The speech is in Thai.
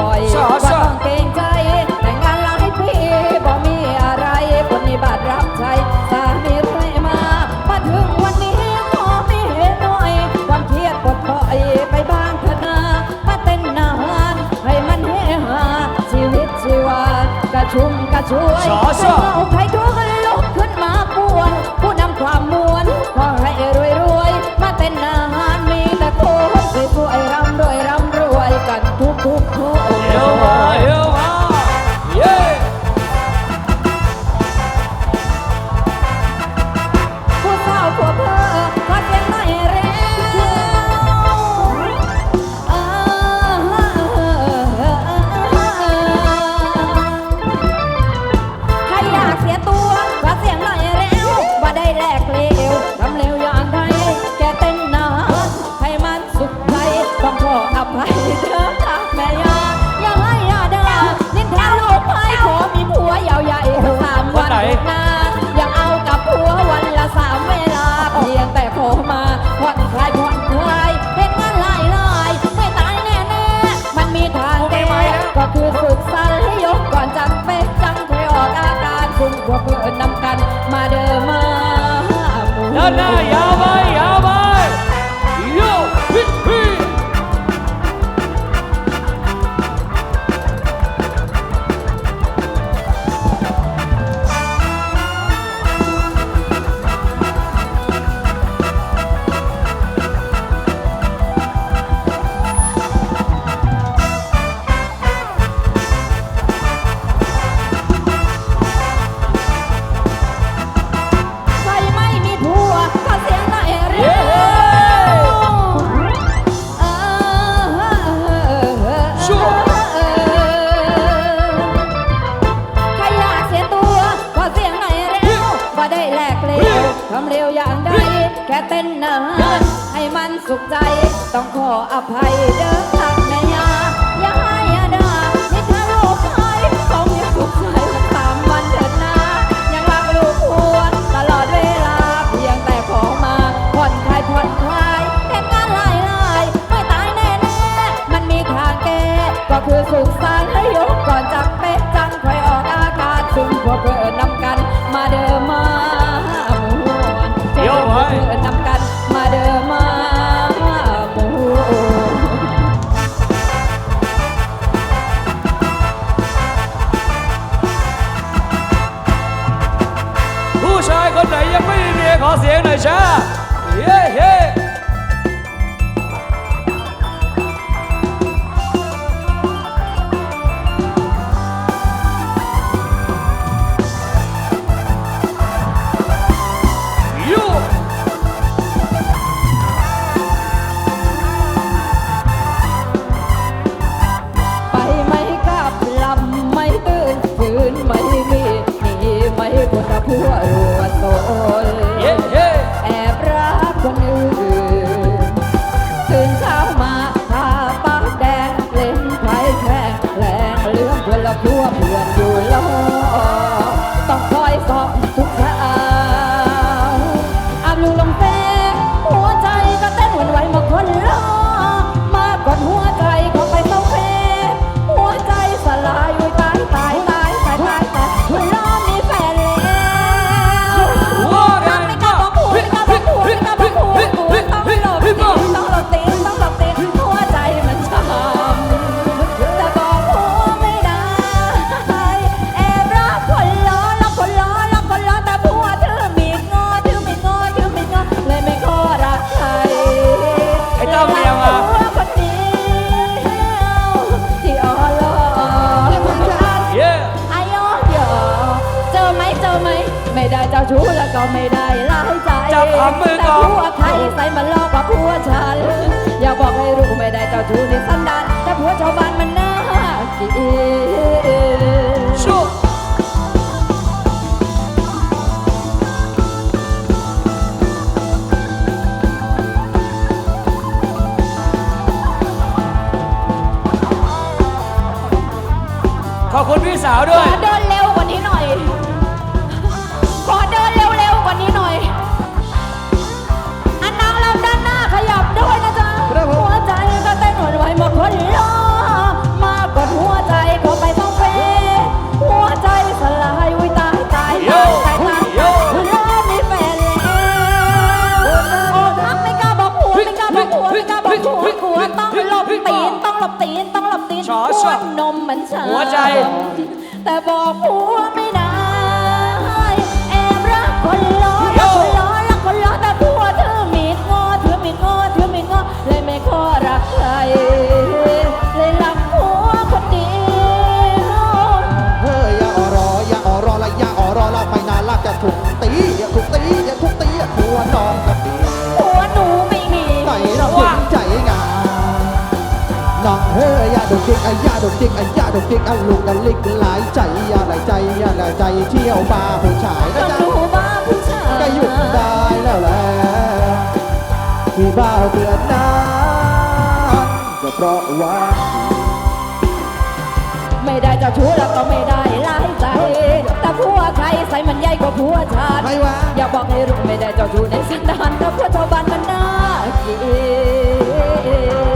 บ่อยๆชอว่าชอต้องเกรงใจ แต่งงานหลายปีบ่มีอะไรคนนี้บาทรับใช้สามีเรื่อยมามาถึงวันนี้ขอไม่เห็นหน่อยความเครียดปลดปล่อยไปบ้างเถอะนามาเต้นนานให้มันเฮฮาชีวิตชีวากระชุ่มกระชวยชอชอให้เราใครทุกข์ลุกขึ้นมาป่วน ผู้นำความมวลขอให้รวยรวยๆมาเต้นนานมีแต่คนสวยๆร่ำรวยร่ำรวยกันทุกทุกๆค ห แค่เต้นนานให้มันสุขใจ ต้องขออภัยเด้อทักแม่ยาอย่าให้ยาดานิทาโลกไทยเขามีสุขใจตามวันเถิดนายังรักลูกผัวตลอดเวลาเพียงแต่ขอมาผ่อนคลายผ่อนคลายเห็นงานหลายหลายไม่ตายแน่แน่ๆมันมีทางแก้ก็คือสุขสันต์ ผู้ชายคนไหนยังไม่มีเมียขอเสียงหน่อยช้าเย้เย้ ไหมไม่ได้เจ้าชู้แล้วก็ไม่ได้ร้ายใจจับขำมือแต่ก่อนผัวใครใส่มันลอกกว่าผัวฉัน อย่าบอกให้รู้ไม่ได้เจ้าชู้ในสันดานแต่ผัวชาวบ้านมันน่าเกลียดชัวขอบคุณพี่สาวขด้วอยเดินเร็ว อยมาคนล้อมากดหัวใจก็ไปต้องเฟหัวใจสลายอุ้ยตายตายตายตายตายเลิกมีแฟนแล้วทักไม่กล้าบอกหัวไม่กล้าบอกหัวไม่กล้าบอกหัวหัวต้องหลบตีนต้องหลบตีนต้องหลบตีนปวดนมมันเชหัแต่บอกหัวไม่ได้ จิกอะอย่าดุจิกอะอย่าดุจิกอะลูกกันลิกหลายใจยาหลายใจยาหลายใจเที่ยวบาร์ผู้ชายนะต้องจ๊ะดูบ้าผู้ชายก็หยุดได้แล้วแหละที่บ้าเดือนนั้นก็เพราะว่าไม่ได้เจ้าชู้แล้วก็ไม่ได้ร้ายใจแต่ผัวใครใส่มันใหญ่กว่าผัวชาติไม่ว่าอย่าบอกให้รู้ไม่ได้เจ้าชู้ในสันดานแต่ผัวชาวบ้านมันน่าเกลียด